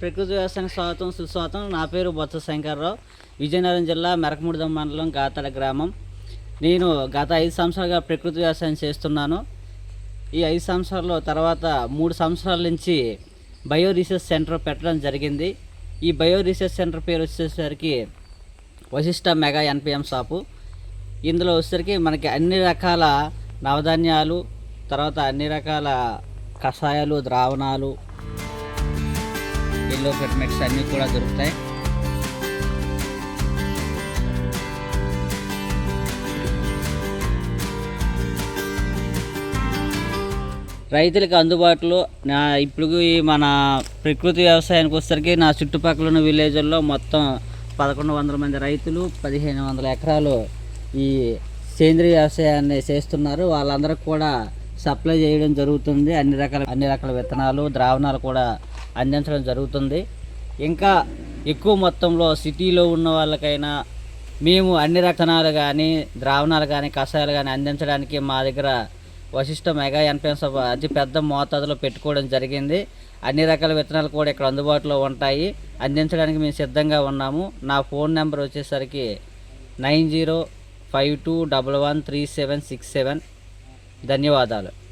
ప్రకృతి వ్యవసాయానికి స్వాగతం సుస్వాగతం. నా పేరు బొత్స శంకర్రావు. విజయనగరం జిల్లా మెరకముడిదం మండలం గాతల గ్రామం. నేను గత ఐదు సంవత్సరాలుగా ప్రకృతి వ్యవసాయం చేస్తున్నాను. ఈ ఐదు సంవత్సరాల్లో తర్వాత మూడు సంవత్సరాల నుంచి బయో రీసెర్చ్ సెంటర్ పెట్టడం జరిగింది. ఈ బయో రీసెర్చ్ సెంటర్ పేరు వచ్చేసరికి వశిష్ట మెగా ఎన్పిఎం షాపు. ఇందులో వచ్చేసరికి మనకి అన్ని రకాల నవధాన్యాలు తర్వాత అన్ని రకాల కషాయాలు ద్రావణాలు ఎల్లో ఫెర్మెంట్స్ అన్నీ కూడా దొరుకుతాయి. రైతులకు అందుబాటులో నా ఇప్పుడు ఈ మన ప్రకృతి వ్యవసాయానికి వచ్చేసరికి నా చుట్టుపక్కల ఉన్న విలేజ్ల్లో మొత్తం పదకొండు వందల మంది రైతులు పదిహేను వందల ఎకరాలు ఈ సేంద్రియ వ్యవసాయాన్ని చేస్తున్నారు. వాళ్ళందరికీ కూడా సప్లై చేయడం జరుగుతుంది. అన్ని రకాల అన్ని రకాల విత్తనాలు ద్రావణాలు కూడా అందించడం జరుగుతుంది. ఇంకా ఎక్కువ మొత్తంలో సిటీలో ఉన్న వాళ్ళకైనా మేము అన్ని రకణాలు కానీ ద్రావణాలు కానీ కషాయాలు కానీ అందించడానికి మా దగ్గర వశిష్ట మెగా ఎన్పిఎస్ అతి పెద్ద మోతాదులో పెట్టుకోవడం జరిగింది. అన్ని రకాల విత్తనాలు కూడా ఇక్కడ అందుబాటులో ఉంటాయి. అందించడానికి మేము సిద్ధంగా ఉన్నాము. నా ఫోన్ నెంబర్ వచ్చేసరికి nine zero five two double one three seven six seven. ధన్యవాదాలు.